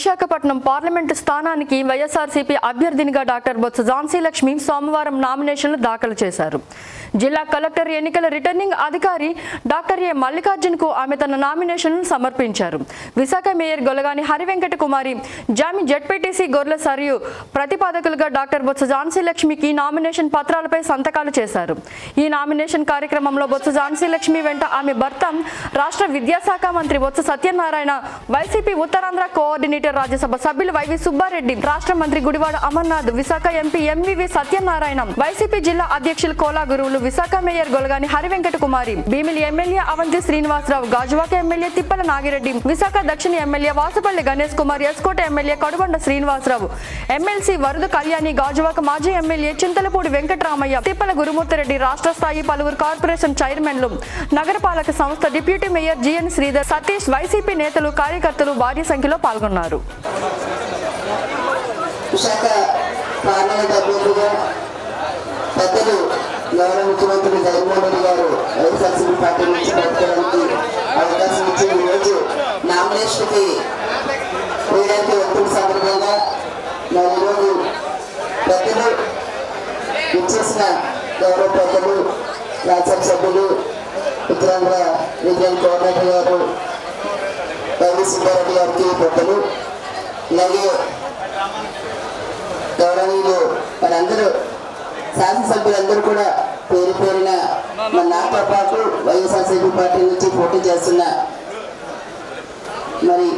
Visakhapatnam parliament స్థానానికి YSRCP అభ్యర్థినిగా doctor Botsa Jhansi Lakshmi సోమవారం నామినేషన్లు దాఖలు చేశారు. జిల్లా కలెక్టర్ ఎన్నికల రిటర్నింగ్ అధికారి డాక్టర్ ఏ మల్లికార్జున్కు ఆమె తన నామినేషన్ను సమర్పించారు. విశాఖ మేయర్ గొలగాని హరివెంకట కుమారి జామి జడ్పీటీసీ గొర్రెల సరియు ప్రతిపాదకులుగా డాక్టర్ బొత్స ఝాన్సీ లక్ష్మికి నామినేషన్ పత్రాలపై సంతకాలు చేశారు. ఈ నామినేషన్ కార్యక్రమంలో బొత్స ఝాన్సీ లక్ష్మి వెంట ఆమె భర్త రాష్ట్ర విద్యాశాఖ మంత్రి బొత్స సత్యనారాయణ వైసీపీ ఉత్తరాంధ్ర కోఆర్డినేటర్ రాజ్యసభ సభ్యులు వైవి సుబ్బారెడ్డి రాష్ట్ర మంత్రి Gudivada Amarnath Visakha MP MVV Satyanarayana YCP జిల్లా అధ్యక్షులు Kola Guruvulu Visakha mayor Golagani Harivenkata Kumari Bheemili MLA Avanthi Srinivasa Rao Gajuwaka MLA Tippala Nagireddy Visakha దక్షిణ MLA Vasupalli Ganesh Kumar S Kota MLA Kadubanda Srinivasa Rao MLC Varada Kalyani Gajuwaka మాజీ MLA Chintalapudi Venkataramaiah Tippala Gurumurthy Reddy రాష్ట్ర స్థాయి పలువురు corporation చైర్మన్లు నగరపాలక సంస్థ deputy mayor GN Sridhar Satish YCP నేతలు కార్యకర్తలు భారీ సంఖ్యలో పాల్గొన్నారు. విశాఖ పార్లమెంట్ అభ్యర్థిగా పెద్దలు గౌరవ ముఖ్యమంత్రి జగన్మోహన్ రెడ్డి గారు వైఎస్ఆర్సీపీ పార్టీ నుంచి బతకడానికి అవకాశం ఇచ్చి ఈరోజు నామినేషన్కి వేయడానికి వచ్చిన సందర్భంగా మరి ఈరోజు పెద్దలు ఇచ్చేసిన గౌరవ పెద్దలు రాజ్యసభ సభ్యులు ఉత్తరాంధ్ర రీజియన్ కోఆర్డినేటర్ గారు రవి సుబ్బారెడ్డి గారికి పెద్దలు అలాగే గౌరవనీయులు మనందరూ శాసనసభ్యులందరూ కూడా పేరు పేరున మన నాతో పాటు వైఎస్ఆర్సీపీ పార్టీ నుంచి పోటీ చేస్తున్న మరి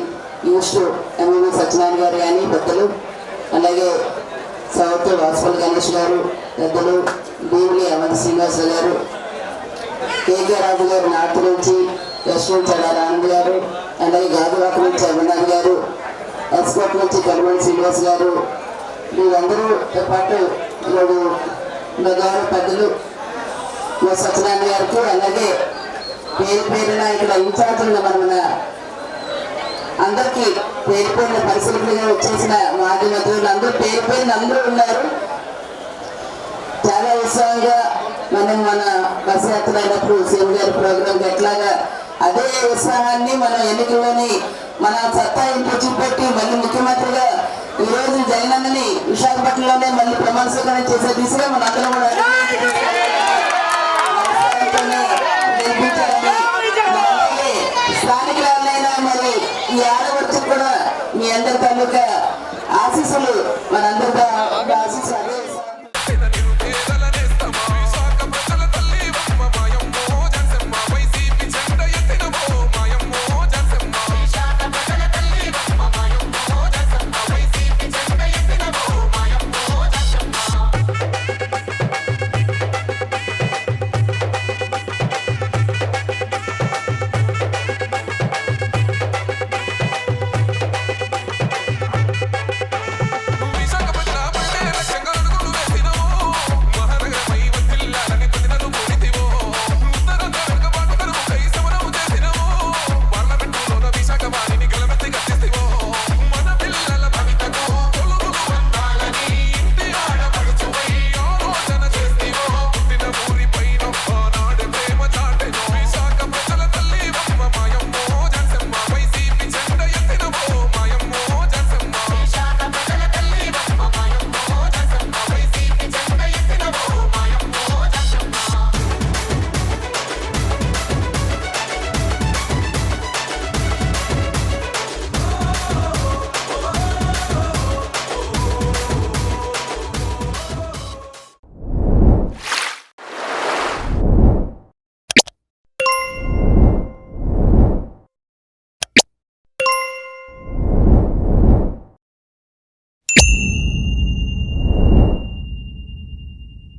యూస్టు ఎంఎంఏ సత్యనారాయణ గారు కానీ పెద్దలు అలాగే సౌత్ వాసుపల్లి గణేష్ గారు పెద్దలు దేవుని అవంతి శ్రీనివాస గారు కేకే రాజు గారు నార్త్ నుంచి వెస్ట్ నుంచి అడారి ఆనంద్ గారు అలాగే గాజువాక నుంచి అమర్నాథ్ గారు ఎక్స్పోర్ట్ నుంచి కనుమడి శ్రీనివాస్ గారు వీరందరూతో పాటు ఈరోజు గౌరవ పెద్దలు మా సత్యనారాయణ గారికి అలాగే పేరు పేరున ఇక్కడ ఇన్ఛార్జ్ మన అందరికీ పేరు పేరున పరిశీలకులుగా వచ్చేసిన మాజీ మంత్రులు అందరూ పేరు పేరున అందరూ ఉన్నారు. చాలా ఉత్సాహంగా మనం మన బస్ యాత్ర అయినప్పుడు సీఎం గారి ప్రోగ్రామ్ ఎట్లాగా అదే ఉత్సాహాన్ని మన ఎన్నికల్లోని మన సత్తా ఇంట్లో చూపెట్టి మళ్ళీ జగనన్నని విశాఖపట్నంలోనే మళ్ళీ ప్రమాణ స్వీకారం చేసే దిశగా మన అందరూ కూడా స్థానికులైనా మరి ఈ ఆడవచ్చు కూడా మీ అందరి తాలూకా ఆశీస్సులు మనందరూ